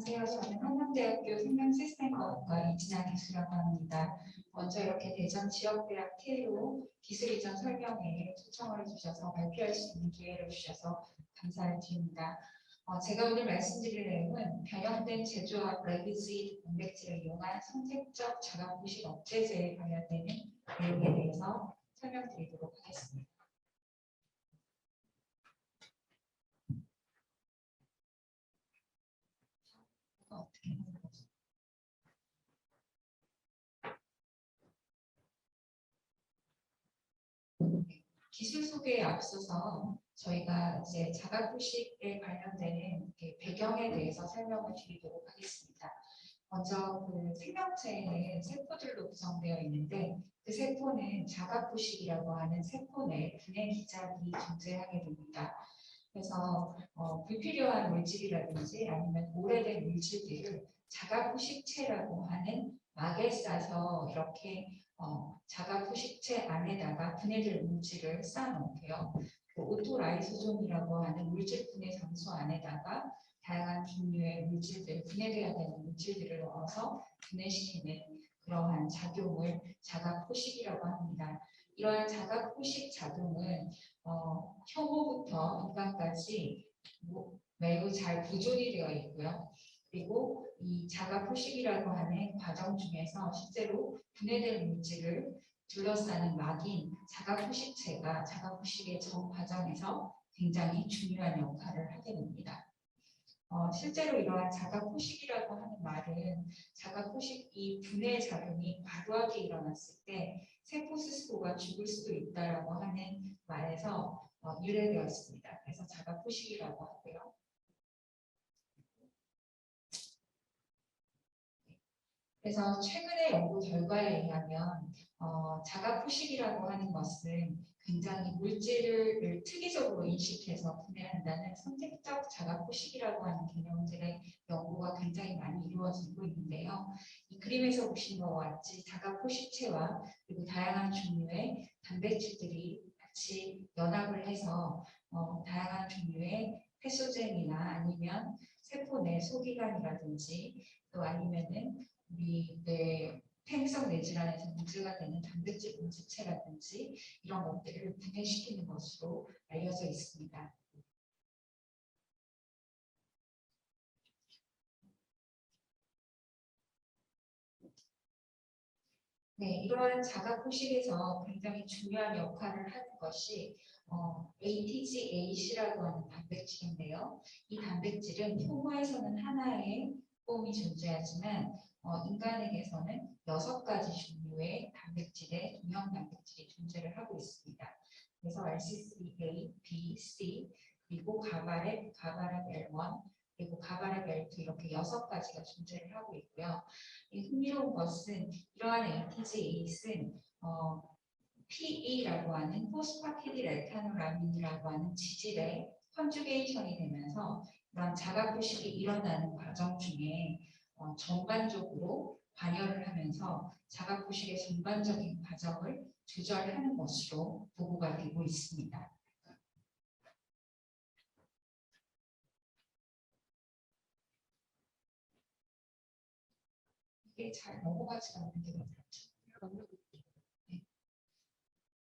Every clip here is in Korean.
안녕하세요. 저는 한남대학교 생명시스템과학과 이진아 교수라고 합니다. 먼저 이렇게 대전 지역대학 테로 기술 이전 설명회에 초청을 주셔서 발표할 수 있는 기회를 주셔서 감사를 드립니다. 어, 제가 오늘 말씀드릴 내용은 변형된 제조업 레비지 단백질을 이용한 선택적 자가부식 억제제에 관련되는 내용에 대해서 설명드리도록 하겠습니다. 이거 어떻게 하는 거죠? 기술 소개에 앞서서 저희가 이제 자가부식에 관련되는 이렇게 배경에 대해서 설명을 드리도록 하겠습니다. 먼저 그 생명체에는 세포들로 구성되어 있는데 그 세포는 자가부식이라고 하는 세포 내 분해 기작이 존재하게 됩니다. 그래서 어, 불필요한 물질이라든지 아니면 오래된 물질들을 자가부식체라고 하는 막에 싸서 이렇게 어, 자가부식체 안에다가 분해될 물질을 쌓아놓고요. 그 오토라이소존이라고 하는 물질 분해 장소 안에다가 다양한 종류의 물질들, 분해돼야 되는 물질들을 넣어서 분해시키는 그러한 작용을 자가포식이라고 합니다. 이러한 자가포식 작용은 어, 혐오부터 인간까지 뭐 매우 잘 보존이 되어 있고요. 그리고 이 자가 포식이라고 하는 과정 중에서 실제로 분해될 물질을 둘러싸는 막인 자가 포식체가 자가 포식의 전 과정에서 굉장히 중요한 역할을 하게 됩니다. 어, 실제로 이러한 자가포식이라고 하는 말은 자가포식 이 분해 작용이 과도하게 일어났을 때 세포 스스로가 죽을 수도 있다라고 하는 말에서 어, 유래되었습니다. 그래서 자가포식이라고 하고요. 그래서 최근의 연구 결과에 의하면 어, 자가 포식이라고 하는 것은 굉장히 물질을 특이적으로 인식해서 분해한다는 선택적 자가 포식이라고 하는 개념들의 연구가 굉장히 많이 이루어지고 있는데요. 이 그림에서 보신 것과 같이 자가 포식체와 그리고 다양한 종류의 단백질들이 같이 연합을 해서 어, 다양한 종류의 패소젠이나 아니면 세포 내 소기관이라든지 또 아니면은 우리 뇌 팽성 뇌질환에서 문제가 되는 단백질 분지체라든지 이런 것들을 분해시키는 것으로 알려져 있습니다. 네, 이러한 자가 포식에서 굉장히 중요한 역할을 하는 것이 어, ATGAC라고 하는 단백질인데요. 이 단백질은 효모에서는 하나의 폼이 존재하지만 어, 인간에게서는 여섯 가지 종류의 단백질의 동형 단백질이 존재를 하고 있습니다. 그래서 RCCA, B, C 그리고 가바랩, 가바랩 L1 그리고 가바랩 L2 이렇게 여섯 가지가 존재를 하고 있고요. 이 흥미로운 것은 이러한 ATGAS는 어, PE라고 하는 포스파티딜에타노라민이라고 하는 지질의 컨주게이션이 되면서 이런 자가포식이 일어나는 과정 중에 어, 전반적으로 관여를 하면서 자가포식의 전반적인 과정을 조절하는 것으로 보고가 되고 있습니다. 이게 잘 넘어가지가 않는데. 네.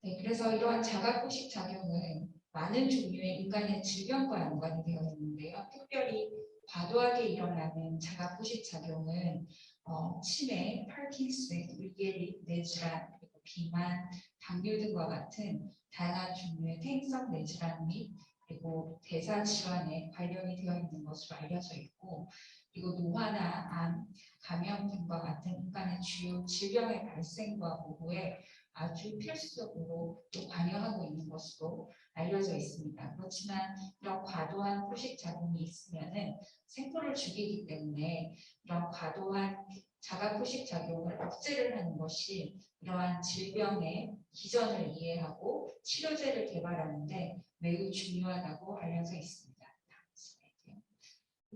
네, 그래서 이러한 자가포식 작용은 많은 종류의 인간의 질병과 연관이 되어 있는데요. 특별히 과도하게 일어나는 자가포식 작용은 어, 치매, 파킨슨, 위계리, 뇌질환, 그리고 비만, 당뇨 등과 같은 다양한 종류의 퇴행성 뇌질환 및 그리고 대사 질환에 관련이 되어 있는 것으로 알려져 있고 그리고 노화나 암, 감염 등과 같은 인간의 주요 질병의 발생과 보호에 아주 필수적으로 또 관여하고 있는 것으로 알려져 있습니다. 그렇지만 이런 과도한 포식 작용이 있으면은 세포를 죽이기 때문에 이런 과도한 자가 포식 작용을 억제를 하는 것이 이러한 질병의 기전을 이해하고 치료제를 개발하는데 매우 중요하다고 알려져 있습니다.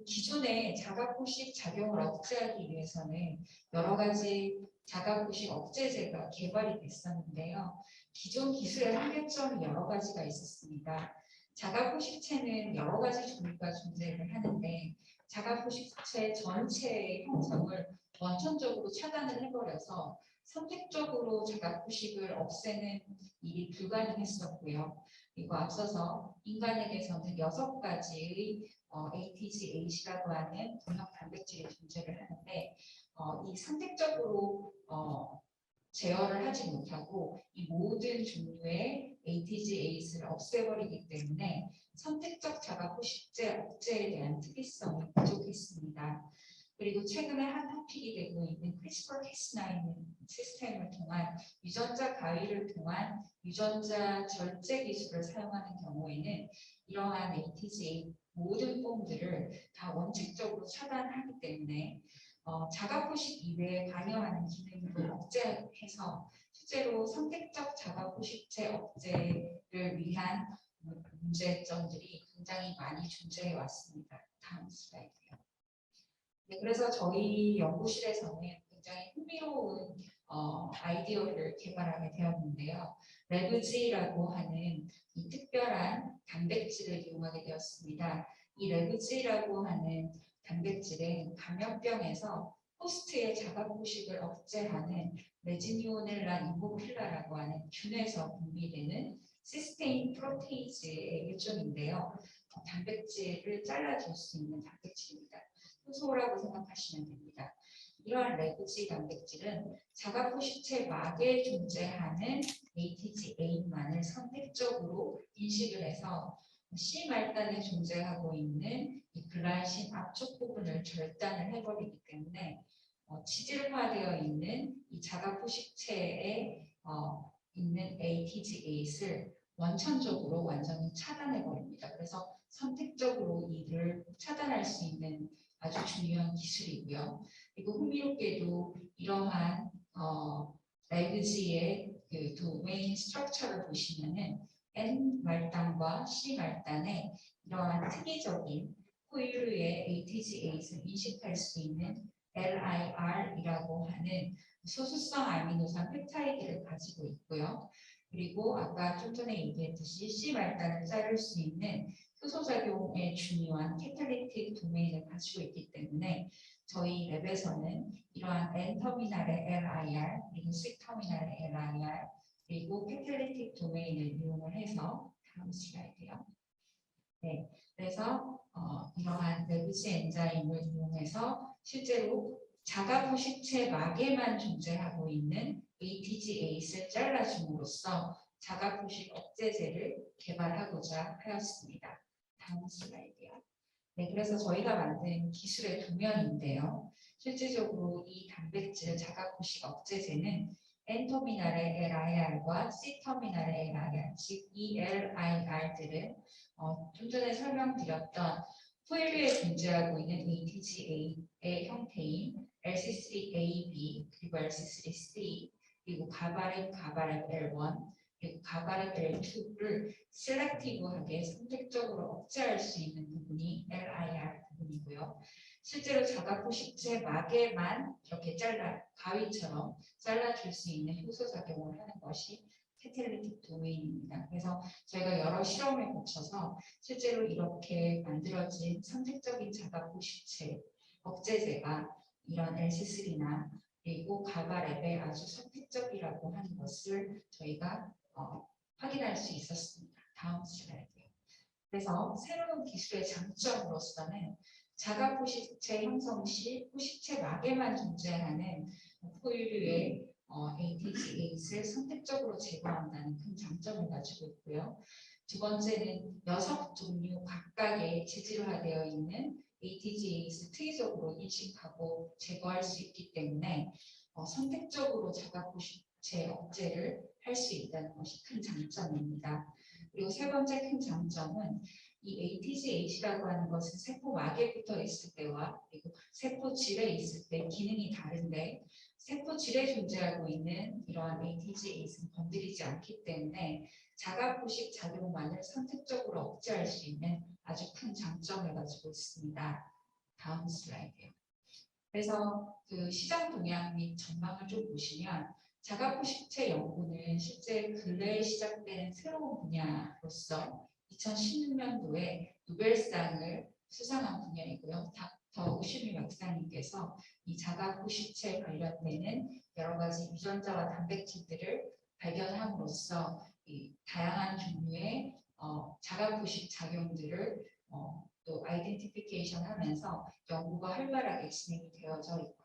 기존의 자가포식 작용을 억제하기 위해서는 여러 가지 자가포식 억제제가 개발이 됐었는데요. 기존 기술의 한계점이 여러 가지가 있었습니다. 자가포식체는 여러 가지 종류가 존재를 하는데 자가포식체 전체의 형성을 원천적으로 차단을 해버려서 선택적으로 자가포식을 없애는 일이 불가능했었고요. 그리고 앞서서 인간에게서는 여섯 가지의 어, ATGAC라고 하는 동형 단백질이 존재를 하는데 어, 이 선택적으로 어, 제어를 하지 못하고 이 모든 종류의 ATGAS를 없애버리기 때문에 선택적 자가 포식제 억제에 대한 특이성이 부족했습니다. 그리고 최근에 한 토픽이 되고 있는 CRISPR-Cas9 시스템을 통한 유전자 가위를 통한 유전자 절제 기술을 사용하는 경우에는 이러한 ATGA 모든 폼들을 다 원칙적으로 차단하기 때문에 어, 자가포식 이외에 관여하는 기능을 억제해서 실제로 선택적 자가포식체 억제를 위한 문제점들이 굉장히 많이 존재해 왔습니다. 다음 슬라이드요. 네, 그래서 저희 연구실에서는 굉장히 흥미로운 어, 아이디어를 개발하게 되었는데요. 레브지라고 하는 이 특별한 단백질을 이용하게 되었습니다. 이 레브지라고 하는 단백질은 감염병에서 호스트의 자가포식을 억제하는 레지니오넬라 인보필라라고 하는 균에서 분비되는 시스테인 프로테이즈의 일종인데요. 어, 단백질을 잘라줄 수 있는 단백질입니다. 효소라고 생각하시면 됩니다. 이러한 레그지 단백질은 자가포식체 막에 존재하는 ATGA만을 선택적으로 인식을 해서 C 말단에 존재하고 있는 이 글라이신 앞쪽 부분을 절단을 해버리기 때문에 어, 지질화되어 있는 이 자가포식체에 어, 있는 ATGA를 원천적으로 완전히 차단해 버립니다. 그래서 선택적으로 이를 차단할 수 있는 아주 중요한 기술이고요. 그리고 흥미롭게도 이러한 어, 레그지의 그 도메인 스트럭처를 보시면은 N 말단과 C 말단에 이러한 특이적인 포유류의 ATGA를 인식할 수 있는 LIR이라고 하는 소수성 아미노산 펩타이드를 가지고 있고요. 그리고 아까 좀 전에 얘기했듯이 C 말단을 자를 수 있는 효소작용에 중요한 캐탈리틱 도메인을 가지고 있기 때문에 저희 랩에서는 이러한 N터미널의 LIR 그리고 C터미널의 LIR 그리고 캐탈리틱 도메인을 이용을 해서 다음 슬라이드요. 네, 그래서 어, 이러한 레브지 엔자임을 이용해서 실제로 자가 포식체 막에만 존재하고 있는 ATGAS를 잘라줌으로써 자가 포식 억제제를 개발하고자 하였습니다. 다음 슬라이드요. 네, 그래서 저희가 만든 기술의 도면인데요. 실질적으로 이 단백질 자가포식 억제제는 N터미널의 LIR과 C터미널의 LIR, 즉 ELIR들은 어, 좀 전에 설명드렸던 포일류에 존재하고 있는 ATGA의 형태인 LC3AB 그리고 LC3C 그리고 가바렛 가바렛 L1 그리고 가바렛 L2를 셀렉티브하게 선택적으로 억제할 수 있는 부분이 LIR 부분이고요. 실제로 자가포 식체 막에만 이렇게 잘라 가위처럼 잘라줄 수 있는 효소 작용을 하는 것이 캐텔리틱 도메인입니다. 그래서 저희가 여러 실험을 거쳐서 실제로 이렇게 만들어진 선택적인 자가포 식체 억제제가 이런 LC3나 그리고 가바랩에 아주 선택적이라고 하는 것을 저희가 어, 확인할 수 있었습니다. 다음 슬라이드요. 그래서 새로운 기술의 장점으로서는 자가 포식체 형성 시 포식체 막에만 존재하는 포유류의 어, ATGA를 선택적으로 제거한다는 큰 장점을 가지고 있고요. 두 번째는 여섯 종류 각각의 재질화되어 있는 ATGA를 특이적으로 인식하고 제거할 수 있기 때문에 어, 선택적으로 자가 포식체 억제를 할 수 있다는 것이 큰 장점입니다. 그리고 세 번째 큰 장점은 이 ATGA라고 하는 것은 세포 막에 붙어 있을 때와 그리고 세포 질에 있을 때 기능이 다른데 세포 질에 존재하고 있는 이러한 ATGA는 건드리지 않기 때문에 자가 포식 작용만을 선택적으로 억제할 수 있는 아주 큰 장점을 가지고 있습니다. 다음 슬라이드요. 그래서 그 시장 동향 및 전망을 좀 보시면 자가포 식체 연구는 실제 근래에 시작된 새로운 분야로서 2016년도에 노벨상을 수상한 분야이고요. 닥터 우시미 박사님께서 이 자가포 식체 관련되는 여러 가지 유전자와 단백질들을 발견함으로써 이 다양한 종류의 어, 자가포식 작용들을 어, 또 아이덴티피케이션 하면서 연구가 활발하게 진행이 되어져, 있-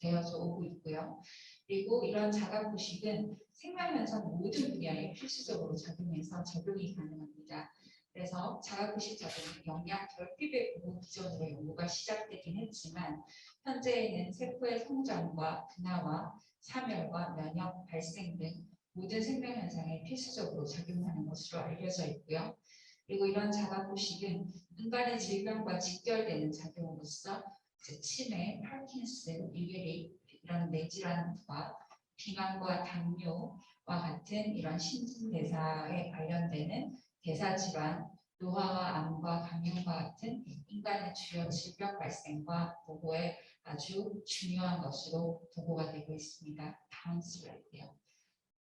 되어져 오고 있고요. 그리고 이런 자가포식은 생명현상 모든 분야에 필수적으로 작용해서 적용이 가능합니다. 그래서 자가포식 작용은 영양 결핍의 보호 기전으로 연구가 시작되긴 했지만 현재에는 세포의 성장과 분화와 사멸과 면역 발생 등 모든 생명 현상에 필수적으로 작용하는 것으로 알려져 있고요. 그리고 이런 자가포식은 인간의 질병과 직결되는 작용으로서 치매, 파킨슨, 일게리 이런 뇌질환과 비만과 당뇨와 같은 이런 신진대사에 관련되는 대사질환, 노화와 암과 감염과 같은 인간의 주요 질병 발생과 보호에 아주 중요한 것으로 보고가 되고 있습니다. 다음 슬라이드요.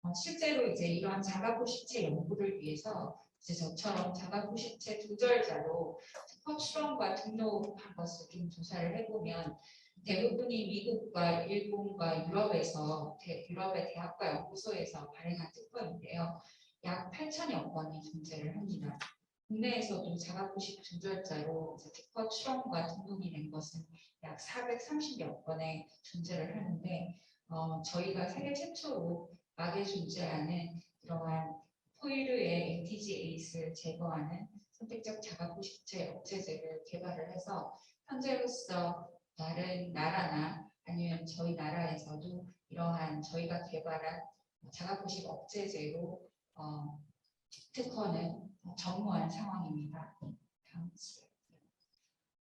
어, 실제로 이제 이러한 자가포식체 연구를 위해서 이제 저처럼 자가포식체 두절자로 특허 출원과 등록한 것을 좀 조사를 해보면 대부분이 미국과 일본과 유럽에서 대- 유럽의 대학과 연구소에서 발행한 특허인데요. 약 8천여 건이 존재를 합니다. 국내에서도 자가포식 두절자로 이제 특허 출원과 등록이 된 것은 약 430여 건의 존재를 하는데 어, 저희가 세계 최초로 막에 존재하는 이러한 포유류의 ATGAS를 제거하는 선택적 자가포식체 억제제를 개발을 해서 현재로서 다른 나라나 아니면 저희 나라에서도 이러한 저희가 개발한 자가포식 억제제로 어, 특허는 전무한 상황입니다. 다음.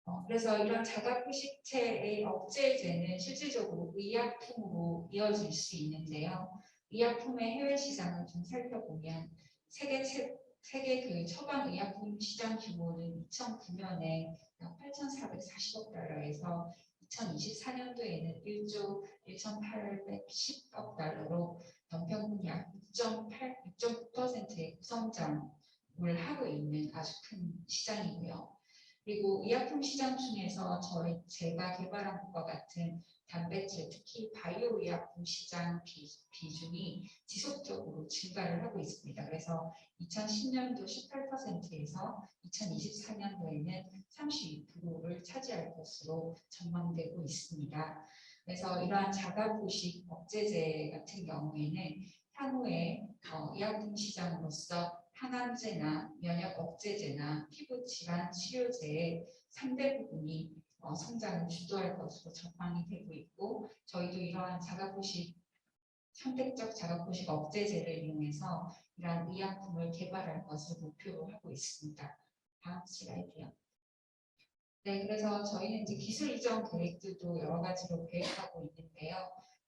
어, 그래서 이런 자가포식체의 억제제는 실질적으로 의약품으로 이어질 수 있는데요. 의약품의 해외 시장을 좀 살펴보면 세계 최, 세계 그 처방 의약품 시장 규모는 2009년에 약 8,440억 달러에서 2024년도에는 1조 1,810억 달러로 연평균 약 6.8, 6.9%의 구성장을 하고 있는 아주 큰 시장이고요. 그리고 의약품 시장 중에서 저희 제가 개발한 것과 같은 단백질, 특히 바이오 의약품 시장 비, 비중이 지속적으로 증가를 하고 있습니다. 그래서 2010년도 18%에서 2024년도에는 32%를 차지할 것으로 전망되고 있습니다. 그래서 이러한 자가포식 억제제 같은 경우에는 향후에 어, 의약품 시장으로서 항암제나 면역 억제제나 피부 질환 치료제의 상대 부분이 어, 성장을 주도할 것으로 전망이 되고 있고 저희도 이러한 자가포식 선택적 자가포식 억제제를 이용해서 이러한 의약품을 개발할 것을 목표로 하고 있습니다. 다음 슬라이드요. 네, 그래서 저희는 이제 기술 이전 계획들도 여러 가지로 계획하고 있는데요.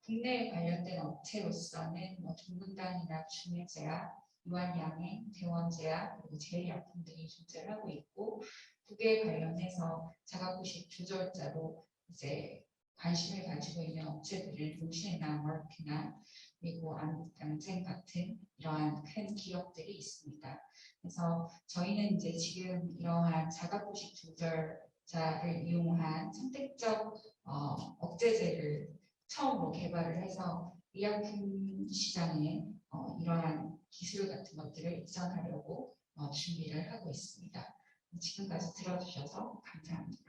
국내에 관련된 업체로서는 뭐 종근당이나 중해제약, 유한양행, 대원제약, 그리고 제일약품 등이 존재를 하고 있고 국외 관련해서 자가포식 조절자로 이제 관심을 가지고 있는 업체들을 루시나 머크나 그리고 안- 앙젠 같은 이러한 큰 기업들이 있습니다. 그래서 저희는 이제 지금 이러한 자가포식 조절자를 이용한 선택적 어, 억제제를 처음으로 개발을 해서 의약품 시장에 어, 이러한 기술 같은 것들을 이전하려고 어, 준비를 하고 있습니다. 지금까지 들어주셔서 감사합니다.